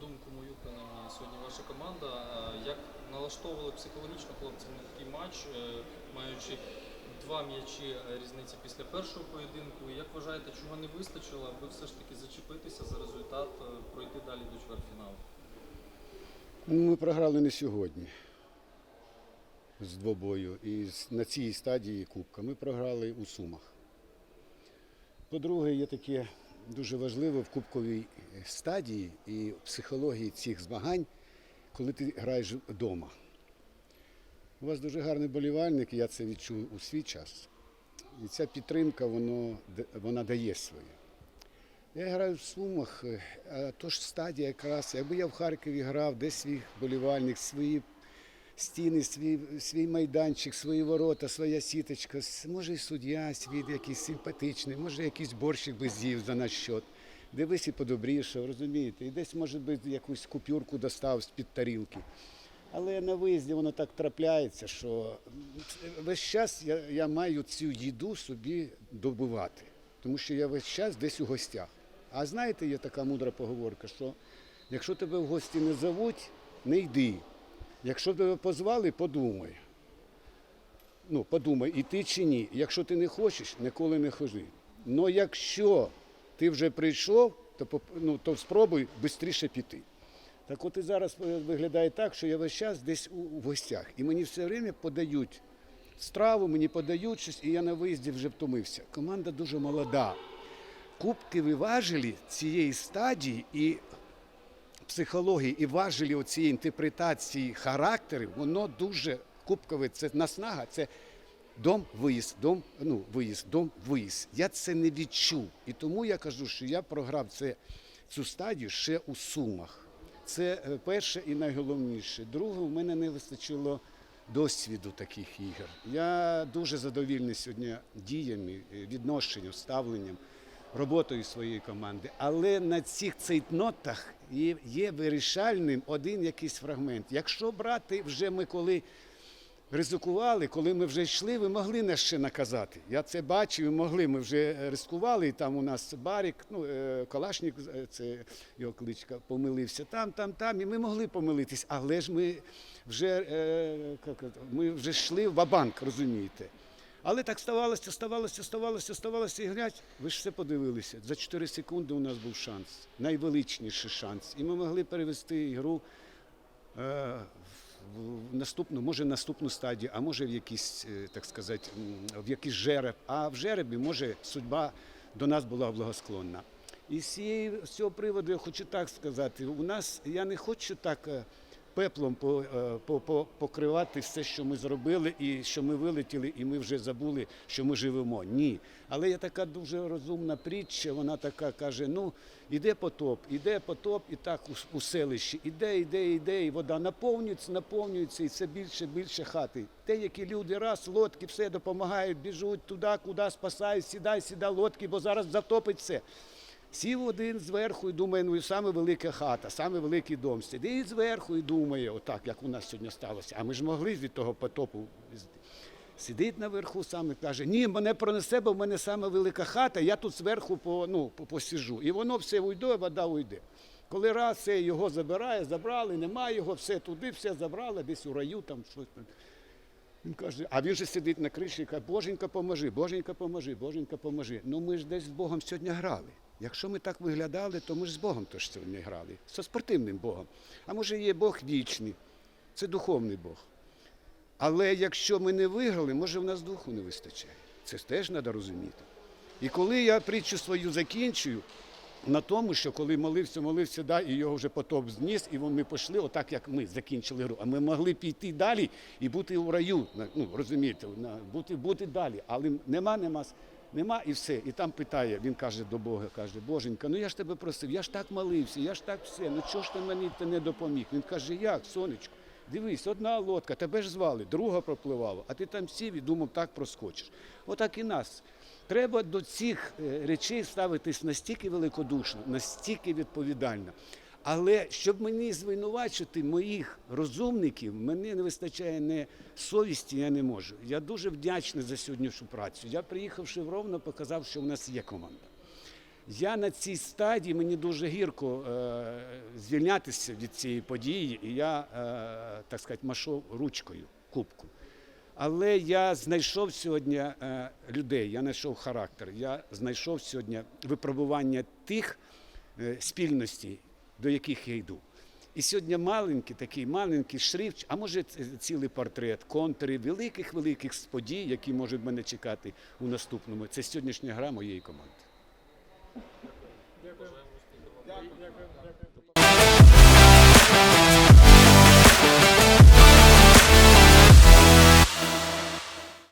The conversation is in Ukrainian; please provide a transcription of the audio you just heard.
думку мою принаймні сьогодні ваша команда. Е, як налаштовували психологічно хлопців на такий матч, е, маючи два м'ячі е, різниці після першого поєдинку? Як вважаєте, чого не вистачило, аби все ж таки зачепитися за результат, пройти далі до чвертьфіналу? Ну, ми програли не сьогодні з двобою. І на цій стадії Кубка ми програли у Сумах. По-друге, є таке дуже важливе в кубковій стадії і в психології цих змагань, коли ти граєш вдома. У вас дуже гарний болівальник, я це відчув у свій час. І ця підтримка воно, вона дає своє. Я граю в Сумах, е, а то ж стадія якраз. Якби я в Харкові грав, де свій болівальник, свої стіни, свій, свій майданчик, свої ворота, своя сіточка, може і суддя свій якийсь симпатичний, може якийсь борщик би з'їв за наш счет. Дивись і подобрішав, розумієте? І десь, може би, якусь купюрку достав з-під тарілки. Але на виїзді воно так трапляється, що весь час я, я маю цю їду собі добувати, тому що я весь час десь у гостях. А знаєте, є така мудра поговорка, що якщо тебе в гості не зовуть, не йди. Якщо тебе позвали, подумай. Ну, подумай, іти чи ні. Якщо ти не хочеш, ніколи не ходи. Но якщо ти вже прийшов, то, ну, то спробуй швидше піти. Так от і зараз е, виглядає так, що я весь час десь у, у гостях. І мені все время подають страву, мені подають щось, і я на виїзді вже втомився. Команда дуже молода. Кубки важелі цієї стадії і психології, і важелі цієї інтерпретації характерів, воно дуже кубкове. Це наснага, це дом, виїзд, дом, ну, виїзд, дом, виїзд. Я це не відчув. І тому я кажу, що я програв це, цю стадію ще у Сумах. Це е, перше і найголовніше. Друге, в мене не вистачило досвіду таких ігор. Я дуже задовільний сьогодні діями, е, відношенням, ставленням, роботою своєї команди. Але на цих цейтнотах є, вирішальним один якийсь фрагмент. Якщо брати вже ми коли ризикували, коли ми вже йшли, ви могли нас ще наказати. Я це бачив, могли. Ми вже ризикували, і там у нас Барік, ну, е, Калашник, е, це його кличка, помилився там, там, там, і ми могли помилитись, але ж ми вже, е, ми вже йшли в банк розумієте. Але так ставалося, ставалося, ставалося, ставалося і глядь, ви ж все подивилися. За 4 секунди у нас був шанс, найвеличніший шанс. І ми могли перевести ігру е, в наступну, може наступну стадію, а може в якийсь, е, так сказати, в якийсь жереб. А в жеребі, може, судьба до нас була благосклонна. І з цього приводу я хочу так сказати: у нас я не хочу так е, пеплом е, по, по, покривати все, що ми зробили, і що ми вилетіли, і ми вже забули, що ми живемо. Ні. Але є така дуже розумна притча, вона така каже: ну, іде потоп, іде потоп, і так у, селищі, іде, іде, іде, і вода наповнюється, наповнюється, і все більше, більше хати. Деякі люди, раз, лодки, все допомагають, біжуть туди, куди спасають, сідай, сідай, лодки, бо зараз затопить все. Сів один зверху і думає, ну і саме велика хата, саме великий дом. Сидить зверху і думає, отак, як у нас сьогодні сталося. А ми ж могли від того потопу. Сидить наверху сам і каже, ні, мене пронесе, бо в мене саме велика хата, я тут зверху по, ну, по- посіжу. І воно все уйде, вода уйде. Коли раз це його забирає, забрали, немає його, все туди, все забрали, десь у раю там щось. Він каже, а він же сидить на криші і каже, Боженька, поможи, Боженька, поможи, Боженька, поможи. Ну ми ж десь з Богом сьогодні грали. Якщо ми так виглядали, то ми ж з Богом теж сьогодні грали. Зі спортивним Богом. А може є Бог вічний, це духовний Бог. Але якщо ми не виграли, може в нас духу не вистачає. Це теж треба розуміти. І коли я притчу свою закінчую на тому, що коли молився, молився, да, і його вже потоп зніс, і ми пішли, отак як ми закінчили гру. А ми могли піти далі і бути у раю. Ну, розумієте, бути, бути далі. Але нема, нема, нема і все. І там питає, він каже до Бога, каже, Боженька, ну я ж тебе просив, я ж так молився, я ж так все, ну чого ж ти мені ти не допоміг? Він каже, як, сонечко? Дивись, одна лодка, тебе ж звали, друга пропливала, а ти там сів і думав, так проскочиш. Отак і нас. Треба до цих е, речей ставитись настільки великодушно, настільки відповідально. Але щоб мені звинувачити моїх розумників, мені не вистачає не совісті, я не можу. Я дуже вдячний за сьогоднішню працю. Я приїхавши в Ровно, показав, що у нас є команда. Я на цій стадії мені дуже гірко е, звільнятися від цієї події, і я, е, так сказати, машов ручкою кубку. Але я знайшов сьогодні е, людей, я знайшов характер, я знайшов сьогодні випробування тих е, спільностей, до яких я йду. І сьогодні маленький такий маленький шрифт, а може цілий портрет, контри, великих-великих подій, які можуть мене чекати у наступному. Це сьогоднішня гра моєї команди. Дякую. Дякую.